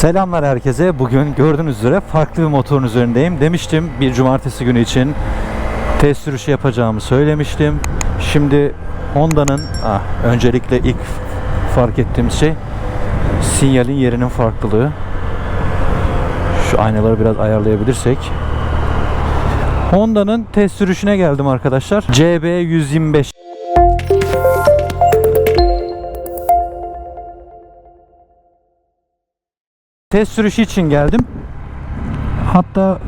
Selamlar herkese. Bugün gördüğünüz üzere farklı bir motorun üzerindeyim. Demiştim bir cumartesi günü için test sürüşü yapacağımı söylemiştim. Şimdi Honda'nın ah, öncelikle ilk fark ettiğim şey sinyalin yerinin farklılığı. Şu aynaları biraz ayarlayabilirsek. Honda'nın test sürüşüne geldim arkadaşlar. CB125 Test sürüşü için geldim. Hatta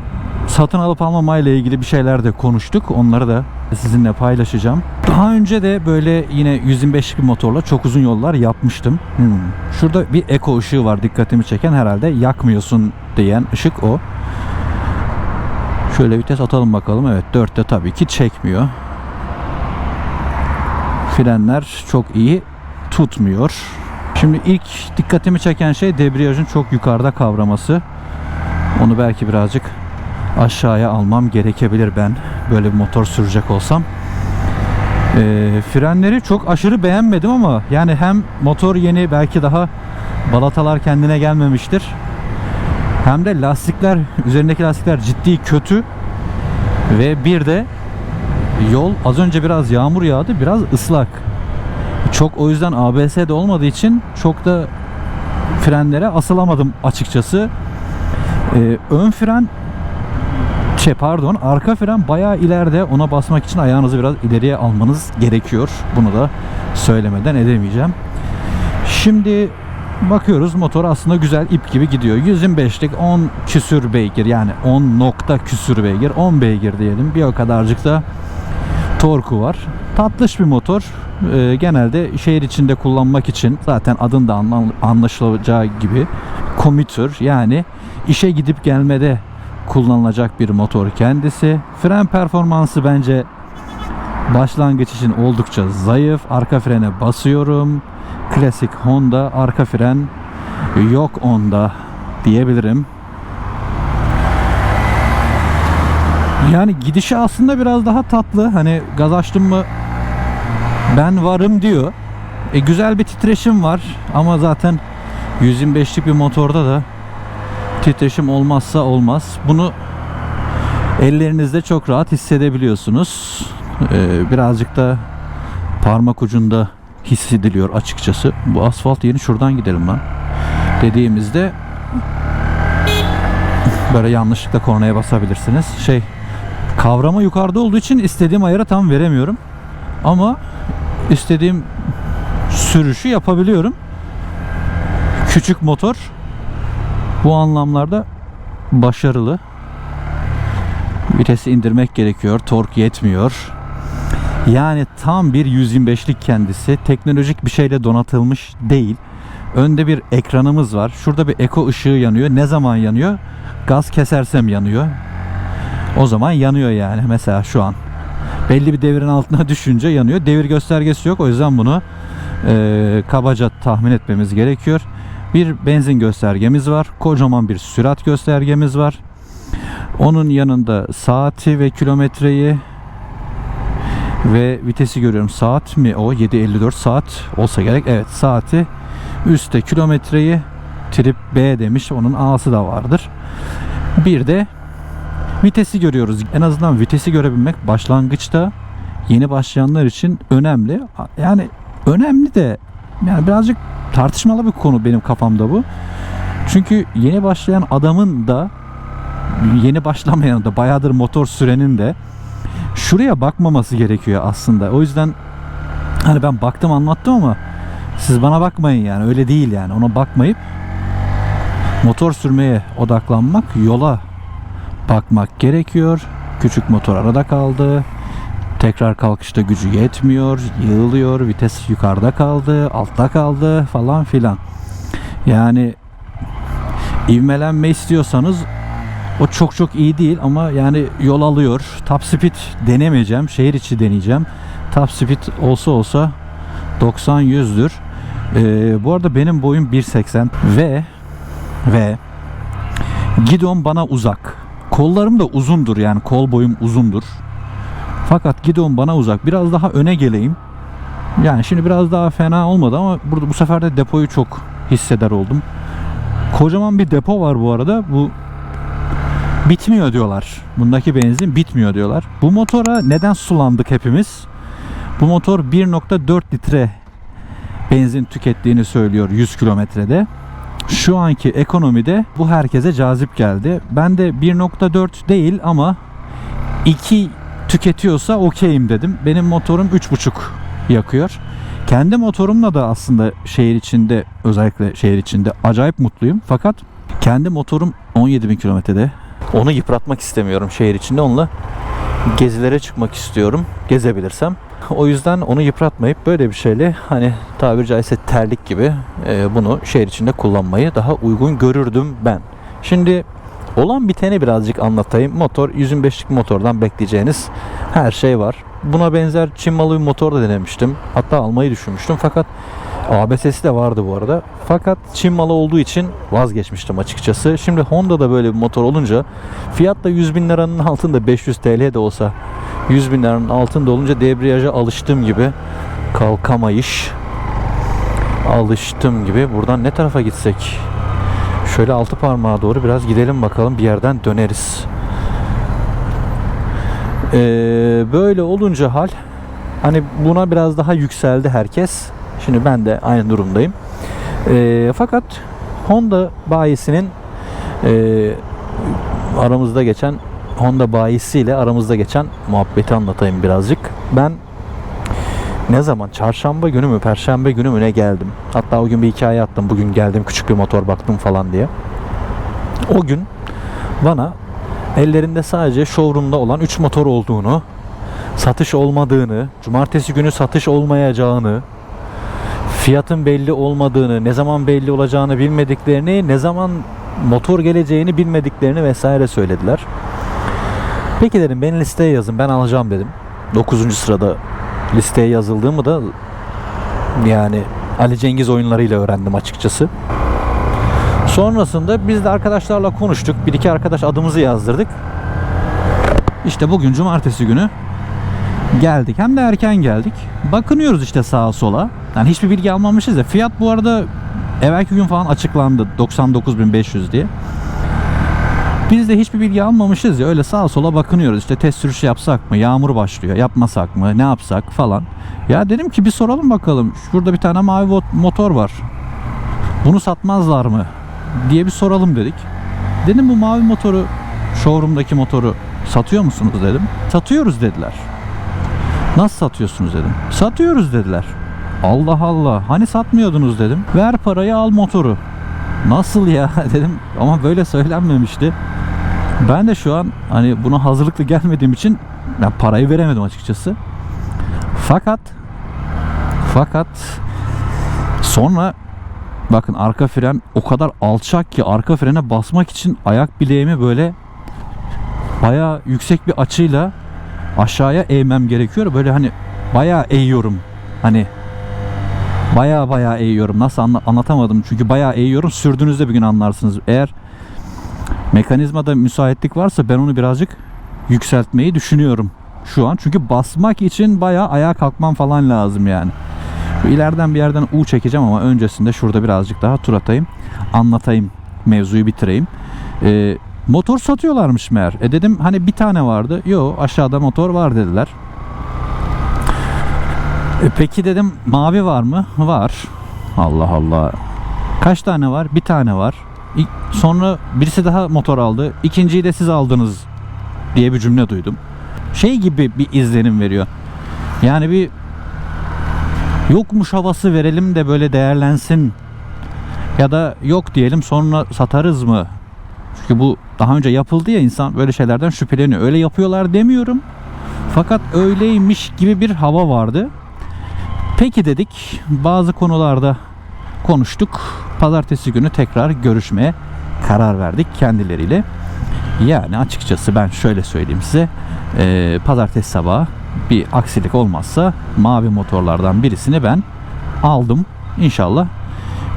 satın alıp almama ile ilgili bir şeyler de konuştuk. Onları da sizinle paylaşacağım. Daha önce de böyle yine 125'lik bir motorla çok uzun yollar yapmıştım. Hmm. Şurada bir eko ışığı var dikkatimi çeken herhalde yakmıyorsun diyen ışık o. Şöyle vites atalım bakalım. Evet 4'te tabii ki çekmiyor. Frenler çok iyi tutmuyor. Şimdi ilk dikkatimi çeken şey debriyajın çok yukarıda kavraması. Onu belki birazcık aşağıya almam gerekebilir ben böyle bir motor sürecek olsam. Ee, frenleri çok aşırı beğenmedim ama yani hem motor yeni belki daha balatalar kendine gelmemiştir. Hem de lastikler üzerindeki lastikler ciddi kötü ve bir de yol az önce biraz yağmur yağdı biraz ıslak. Çok o yüzden ABS'de olmadığı için çok da frenlere asılamadım açıkçası. Ee, ön fren şey pardon arka fren bayağı ileride ona basmak için ayağınızı biraz ileriye almanız gerekiyor. Bunu da söylemeden edemeyeceğim. Şimdi bakıyoruz motor aslında güzel ip gibi gidiyor. 125'lik 10 küsür beygir yani 10 nokta küsür beygir 10 beygir diyelim. Bir o kadarcık da torku var. Tatlış bir motor. Ee, genelde şehir içinde kullanmak için zaten adında anla- anlaşılacağı gibi commuter yani işe gidip gelmede kullanılacak bir motor kendisi. Fren performansı bence başlangıç için oldukça zayıf. Arka frene basıyorum. Klasik Honda arka fren yok onda diyebilirim. Yani gidişi aslında biraz daha tatlı. Hani gaz açtım mı ben varım diyor. E, güzel bir titreşim var ama zaten 125'lik bir motorda da titreşim olmazsa olmaz. Bunu ellerinizde çok rahat hissedebiliyorsunuz. E, birazcık da parmak ucunda hissediliyor açıkçası. Bu asfalt yeni şuradan gidelim lan. Dediğimizde böyle yanlışlıkla kornaya basabilirsiniz. Şey kavrama yukarıda olduğu için istediğim ayarı tam veremiyorum. Ama istediğim sürüşü yapabiliyorum. Küçük motor bu anlamlarda başarılı. Vitesi indirmek gerekiyor. Tork yetmiyor. Yani tam bir 125'lik kendisi. Teknolojik bir şeyle donatılmış değil. Önde bir ekranımız var. Şurada bir eko ışığı yanıyor. Ne zaman yanıyor? Gaz kesersem yanıyor. O zaman yanıyor yani mesela şu an. Belli bir devirin altına düşünce yanıyor. Devir göstergesi yok. O yüzden bunu e, kabaca tahmin etmemiz gerekiyor. Bir benzin göstergemiz var. Kocaman bir sürat göstergemiz var. Onun yanında saati ve kilometreyi ve vitesi görüyorum. Saat mi o? 7.54 saat olsa gerek. Evet saati. Üstte kilometreyi trip B demiş. Onun A'sı da vardır. Bir de vitesi görüyoruz. En azından vitesi görebilmek başlangıçta yeni başlayanlar için önemli. Yani önemli de yani birazcık tartışmalı bir konu benim kafamda bu. Çünkü yeni başlayan adamın da yeni başlamayan da bayağıdır motor sürenin de şuraya bakmaması gerekiyor aslında. O yüzden hani ben baktım anlattım ama siz bana bakmayın yani öyle değil yani ona bakmayıp motor sürmeye odaklanmak yola bakmak gerekiyor. Küçük motor arada kaldı. Tekrar kalkışta gücü yetmiyor. Yığılıyor. Vites yukarıda kaldı. Altta kaldı falan filan. Yani ivmelenme istiyorsanız o çok çok iyi değil ama yani yol alıyor. Top speed denemeyeceğim. Şehir içi deneyeceğim. Top speed olsa olsa 90-100'dür. Ee, bu arada benim boyum 1.80 ve ve gidon bana uzak. Kollarım da uzundur yani kol boyum uzundur. Fakat gidon bana uzak. Biraz daha öne geleyim. Yani şimdi biraz daha fena olmadı ama burada bu sefer de depoyu çok hisseder oldum. Kocaman bir depo var bu arada. Bu bitmiyor diyorlar. Bundaki benzin bitmiyor diyorlar. Bu motora neden sulandık hepimiz? Bu motor 1.4 litre benzin tükettiğini söylüyor 100 kilometrede. Şu anki ekonomide bu herkese cazip geldi. Ben de 1.4 değil ama 2 tüketiyorsa okeyim dedim. Benim motorum 3.5 yakıyor. Kendi motorumla da aslında şehir içinde özellikle şehir içinde acayip mutluyum. Fakat kendi motorum 17 bin kilometrede. Onu yıpratmak istemiyorum şehir içinde. Onunla gezilere çıkmak istiyorum. Gezebilirsem. O yüzden onu yıpratmayıp böyle bir şeyle hani tabiri caizse terlik gibi e, bunu şehir içinde kullanmayı daha uygun görürdüm ben. Şimdi olan biteni birazcık anlatayım. Motor 125'lik motordan bekleyeceğiniz her şey var. Buna benzer Çin malı bir motor da denemiştim. Hatta almayı düşünmüştüm fakat ABS'si de vardı bu arada. Fakat Çin malı olduğu için vazgeçmiştim açıkçası. Şimdi Honda'da böyle bir motor olunca fiyat da 100 bin liranın altında 500 TL de olsa 100 bin liranın altında olunca debriyaja alıştığım gibi kalkamayış alıştım gibi. Buradan ne tarafa gitsek? Şöyle altı parmağa doğru biraz gidelim bakalım bir yerden döneriz. Ee, böyle olunca hal hani buna biraz daha yükseldi herkes. Şimdi ben de aynı durumdayım. Ee, fakat Honda bayisinin e, aramızda geçen Honda bayisiyle aramızda geçen muhabbeti anlatayım birazcık. Ben ne zaman çarşamba günü mü perşembe günü mü ne geldim. Hatta o gün bir hikaye attım. Bugün geldim küçük bir motor baktım falan diye. O gün bana ellerinde sadece showroom'da olan 3 motor olduğunu, satış olmadığını, cumartesi günü satış olmayacağını, fiyatın belli olmadığını, ne zaman belli olacağını bilmediklerini, ne zaman motor geleceğini bilmediklerini vesaire söylediler. Peki dedim beni listeye yazın ben alacağım dedim. 9. sırada listeye yazıldığımı da yani Ali Cengiz oyunlarıyla öğrendim açıkçası. Sonrasında biz de arkadaşlarla konuştuk. Bir iki arkadaş adımızı yazdırdık. İşte bugün cumartesi günü geldik. Hem de erken geldik. Bakınıyoruz işte sağa sola. Yani hiçbir bilgi almamışız da. Fiyat bu arada evvelki gün falan açıklandı. 99.500 diye. Biz de hiçbir bilgi almamışız ya öyle sağa sola bakınıyoruz işte test sürüşü yapsak mı yağmur başlıyor yapmasak mı ne yapsak falan. Ya dedim ki bir soralım bakalım şurada bir tane mavi motor var bunu satmazlar mı diye bir soralım dedik. Dedim bu mavi motoru showroom'daki motoru satıyor musunuz dedim. Satıyoruz dediler. Nasıl satıyorsunuz dedim. Satıyoruz dediler. Allah Allah hani satmıyordunuz dedim. Ver parayı al motoru. Nasıl ya dedim ama böyle söylenmemişti. Ben de şu an hani buna hazırlıklı gelmediğim için ben parayı veremedim açıkçası. Fakat fakat sonra bakın arka fren o kadar alçak ki arka frene basmak için ayak bileğimi böyle baya yüksek bir açıyla aşağıya eğmem gerekiyor. Böyle hani baya eğiyorum. Hani baya baya eğiyorum. Nasıl anla- anlatamadım çünkü baya eğiyorum. Sürdüğünüzde bir gün anlarsınız. Eğer mekanizmada müsaitlik varsa ben onu birazcık yükseltmeyi düşünüyorum şu an. Çünkü basmak için bayağı ayağa kalkmam falan lazım yani. İleriden bir yerden U çekeceğim ama öncesinde şurada birazcık daha tur atayım. Anlatayım. Mevzuyu bitireyim. Ee, motor satıyorlarmış meğer. E dedim hani bir tane vardı. Yo aşağıda motor var dediler. E peki dedim mavi var mı? Var. Allah Allah. Kaç tane var? Bir tane var. Sonra birisi daha motor aldı. İkinciyi de siz aldınız diye bir cümle duydum. Şey gibi bir izlenim veriyor. Yani bir yokmuş havası verelim de böyle değerlensin. Ya da yok diyelim sonra satarız mı? Çünkü bu daha önce yapıldı ya insan böyle şeylerden şüpheleniyor. Öyle yapıyorlar demiyorum. Fakat öyleymiş gibi bir hava vardı. Peki dedik bazı konularda konuştuk. Pazartesi günü tekrar görüşmeye karar verdik kendileriyle. Yani açıkçası ben şöyle söyleyeyim size. Eee, pazartesi sabahı bir aksilik olmazsa mavi motorlardan birisini ben aldım. İnşallah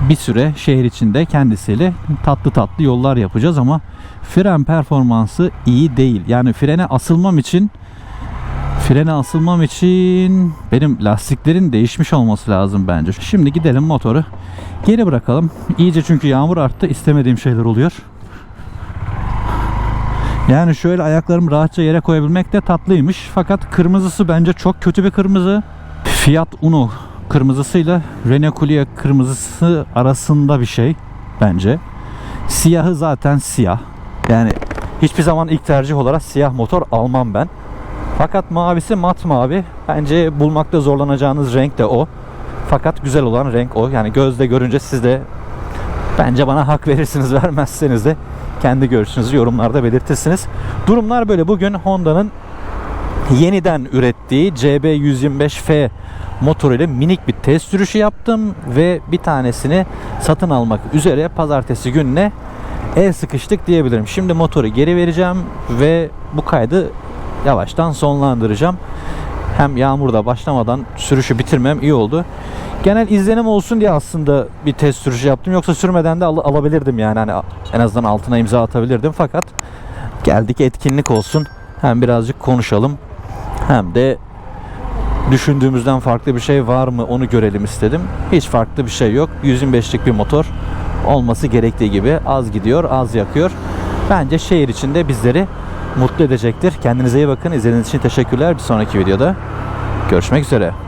bir süre şehir içinde kendisiyle tatlı tatlı yollar yapacağız ama fren performansı iyi değil. Yani frene asılmam için Frene asılmam için benim lastiklerin değişmiş olması lazım bence. Şimdi gidelim motoru geri bırakalım. İyice çünkü yağmur arttı. istemediğim şeyler oluyor. Yani şöyle ayaklarımı rahatça yere koyabilmek de tatlıymış. Fakat kırmızısı bence çok kötü bir kırmızı. Fiat Uno kırmızısıyla Renault Clio kırmızısı arasında bir şey bence. Siyahı zaten siyah. Yani hiçbir zaman ilk tercih olarak siyah motor almam ben. Fakat mavisi mat mavi. Bence bulmakta zorlanacağınız renk de o. Fakat güzel olan renk o. Yani gözle görünce siz de bence bana hak verirsiniz vermezseniz de kendi görüşünüzü yorumlarda belirtirsiniz. Durumlar böyle. Bugün Honda'nın yeniden ürettiği CB125F motoruyla minik bir test sürüşü yaptım ve bir tanesini satın almak üzere pazartesi gününe el sıkıştık diyebilirim. Şimdi motoru geri vereceğim ve bu kaydı yavaştan sonlandıracağım. Hem yağmurda başlamadan sürüşü bitirmem iyi oldu. Genel izlenim olsun diye aslında bir test sürüşü yaptım. Yoksa sürmeden de al- alabilirdim yani. Hani en azından altına imza atabilirdim. Fakat geldik etkinlik olsun. Hem birazcık konuşalım. Hem de düşündüğümüzden farklı bir şey var mı onu görelim istedim. Hiç farklı bir şey yok. 125'lik bir motor olması gerektiği gibi az gidiyor, az yakıyor. Bence şehir içinde bizleri mutlu edecektir. Kendinize iyi bakın. İzlediğiniz için teşekkürler. Bir sonraki videoda görüşmek üzere.